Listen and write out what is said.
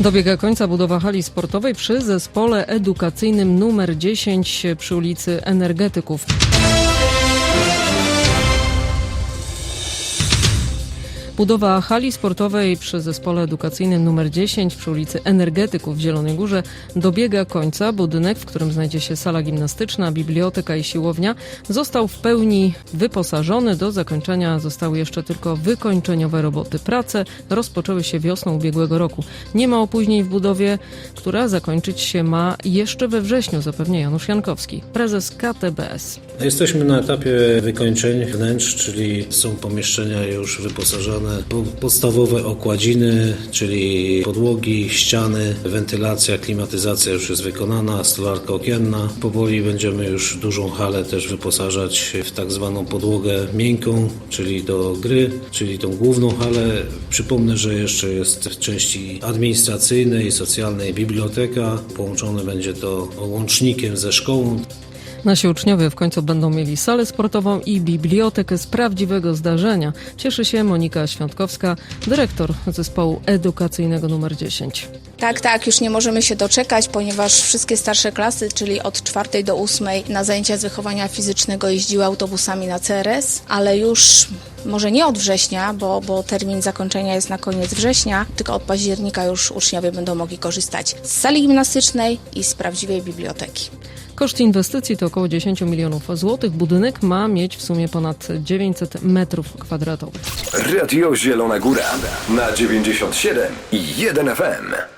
Dobiega końca budowa hali sportowej przy zespole edukacyjnym numer 10 przy ulicy Energetyków. Budowa hali sportowej przy zespole edukacyjnym numer 10 przy ulicy Energetyków w Zielonej Górze dobiega końca. Budynek, w którym znajdzie się sala gimnastyczna, biblioteka i siłownia, został w pełni wyposażony. Do zakończenia zostały jeszcze tylko wykończeniowe roboty. Prace rozpoczęły się wiosną ubiegłego roku. Nie ma opóźnień w budowie, która zakończyć się ma jeszcze we wrześniu, zapewnia Janusz Jankowski, prezes KTBS. Jesteśmy na etapie wykończeń wnętrz, czyli są pomieszczenia już wyposażone, po- podstawowe okładziny, czyli podłogi, ściany, wentylacja, klimatyzacja już jest wykonana, stolarka okienna. Powoli będziemy już dużą halę też wyposażać w tak zwaną podłogę miękką, czyli do gry, czyli tą główną halę. Przypomnę, że jeszcze jest w części administracyjnej, socjalnej biblioteka. Połączone będzie to łącznikiem ze szkołą. Nasi uczniowie w końcu będą mieli salę sportową i bibliotekę z prawdziwego zdarzenia. Cieszy się Monika Świątkowska, dyrektor zespołu edukacyjnego numer 10. Tak, tak, już nie możemy się doczekać, ponieważ wszystkie starsze klasy, czyli od czwartej do ósmej na zajęcia z wychowania fizycznego jeździły autobusami na CRS, ale już może nie od września, bo, bo termin zakończenia jest na koniec września, tylko od października już uczniowie będą mogli korzystać z sali gimnastycznej i z prawdziwej biblioteki. Koszt inwestycji to około 10 milionów złotych. Budynek ma mieć w sumie ponad 900 metrów kwadratowych. Radio Zielona Góra na 97 i 1 FM.